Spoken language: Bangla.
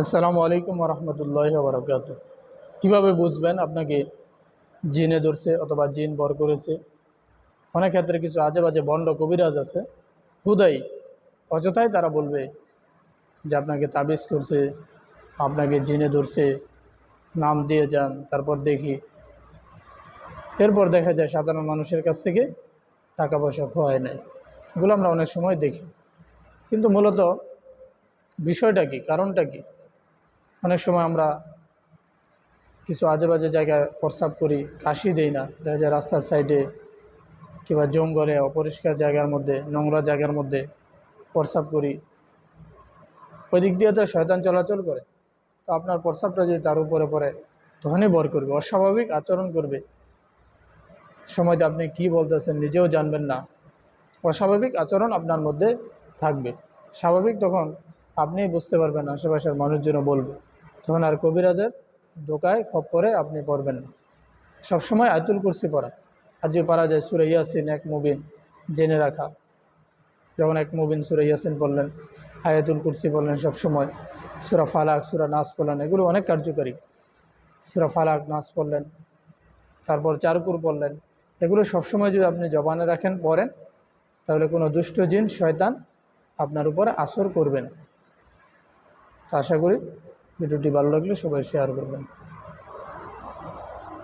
আসসালামু আলাইকুম রহমতুল্লাহ বরকাত কীভাবে বুঝবেন আপনাকে জিনে ধরছে অথবা জিন বর করেছে? অনেক ক্ষেত্রে কিছু আজে বাজে বন্ড কবিরাজ আছে। হুদাই, অযথাই তারা বলবে যে আপনাকে তাবিজ করছে, আপনাকে জিনে ধরছে, নাম দিয়ে যান, তারপর দেখি। এরপর দেখা যায় সাধারণ মানুষের কাছ থেকে টাকা পয়সা খোয়ায় নেয়। এগুলো আমরা অনেক সময় দেখি। কিন্তু মূলত বিষয়টা কি, কারণটা কি? অনেক সময় আমরা কিছু আজে বাজে জায়গায় প্রস্রাব করি, কাশি দেই না। দেখা যায় রাস্তার সাইডে কিংবা জঙ্গলে অপরিষ্কার জায়গার মধ্যে, নোংরা জায়গার মধ্যে প্রস্রাব করি। ওই দিক দিয়ে তো শয়তান চলাচল করে। তো আপনার প্রস্রাবটা যদি তার উপরে পড়ে, তখনই বর করবে, অস্বাভাবিক আচরণ করবে। সময়তে আপনি কি বলতেছেন নিজেও জানবেন না। অস্বাভাবিক আচরণ আপনার মধ্যে থাকবে। স্বাভাবিক তখন আপনি বুঝতে পারবেন আশেপাশের মানুষজন বলবে। তখন আর কবিরাজের দোকায় খপ্পরে আপনি পড়বেন না। সবসময় আয়তুল কুরসি পড়া। আর যে পারা যায় সুরে ইয়াসিন, এক মুবিন জেনে রাখা। যখন এক মুবিন সুরে ইয়াসিন পড়লেন, আয়াতুল কুরসি পড়লেন সবসময়। সুরা ফালাক, সুরা নাস পড়লেন, এগুলো অনেক কার্যকারী। সুরা ফালাক, নাস পড়লেন, তারপর চারকুর পড়লেন। এগুলো সবসময় যদি আপনি জবানে রাখেন, পড়েন, তাহলে কোনো দুষ্ট জিন, শয়তান আপনার উপরে আসর করবে না। তো আশা করি ভিডিওটি ভালো লাগলে সবাই শেয়ার করবেন।